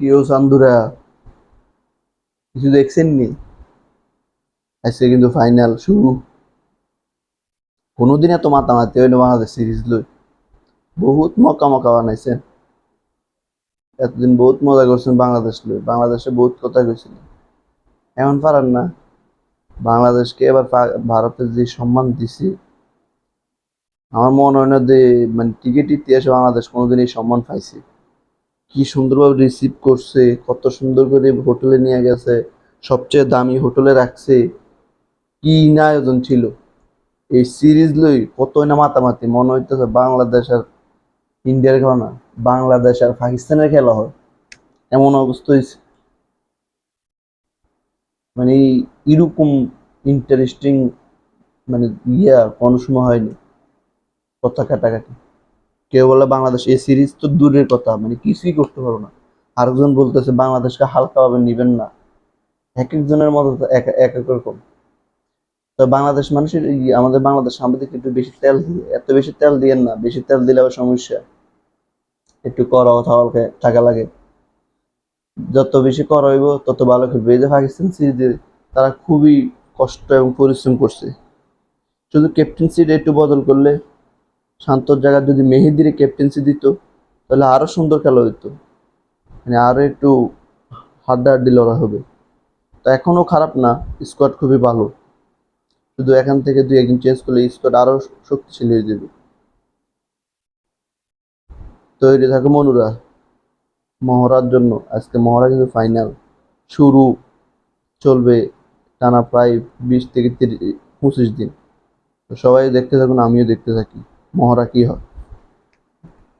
কেউ চান্দুরা কিছু দেখছেন নি আজকে কিন্তু ফাইনাল শুরু। কোনোদিন এত মাতামাতি হইল বাংলাদেশ সিরিজ লই। বহুত মকা মকা বানাইছেন। এতদিন বহুত মজা করছেন বাংলাদেশ লই। বাংলাদেশে বহুত কথা কইছিল এমন পারান না। বাংলাদেশকে এবার ভারতের যে সম্মান দিছি, আমার মনে হয় না যে মানে টিকিট ইতিহাসে বাংলাদেশ কোনোদিন এই সম্মান পাইছে। কি সুন্দরভাবে রিসিভ করছে, কত সুন্দর করে হোটেলে নিয়ে গেছে, সবচেয়ে দামি হোটেলে রাখছে, কি না আয়োজন ছিল? এই সিরিজ লই কত না মাতামাতি, মনে হইতেছে বাংলাদেশ আর ইন্ডিয়ার খেলা না, বাংলাদেশ আর পাকিস্তানের খেলা হয়, এমন অবস্থা হয়েছে মানে এরকম ইন্টারেস্টিং মানে ইয়া কোনো সময় হয়নি, কথা কাটাকাটি। কেউ বলে বাংলাদেশ এই সিরিজ তো দূরের কথা মানে কিছুই করতে পারো না। আরেকজন বলতেছে, বাংলাদেশকে হালকাভাবে নিবেন না। এক একজনের মতো এক এক রকম। তো বাংলাদেশ মানুষের আমাদের বাংলাদেশ সাংবাদিক একটু বেশি তেল দিয়ে, এত বেশি তেল দিয়েন না, বেশি তেল দিলে আবার সমস্যা। একটু করা বলতে টাকা লাগে। যত বেশি করা হইব, তত ভালো খেলবে। এই যে পাকিস্তান সিরিজে তারা খুবই কষ্ট এবং পরিশ্রম করছে। শুধু ক্যাপ্টেন্সিটা একটু বদল করলে শান্তর জায়গায় যদি মেহেদিরে ক্যাপ্টেন্সি দিত, তাহলে আরও সুন্দর খেলা হইতো। মানে আরও একটু হাড্ডা হাড্ডাহাড্ডি লড়া হবে। তো এখনও খারাপ না স্কোয়াড খুবই ভালো। শুধু এখান থেকে দুই একদিন চেঞ্জ করলে স্কোয়াড আরও শক্তিশালী হয়ে যাবে। তৈরি থাকে মনুরা। মহড়ার জন্য। আজকে মহড়া কিন্তু ফাইনাল শুরু চলবে টানা প্রায় বিশ থেকে তিরিশ, পঁচিশ দিন। তো সবাই দেখতে থাকুন, আমিও দেখতে থাকি। মহড়া কী হয়?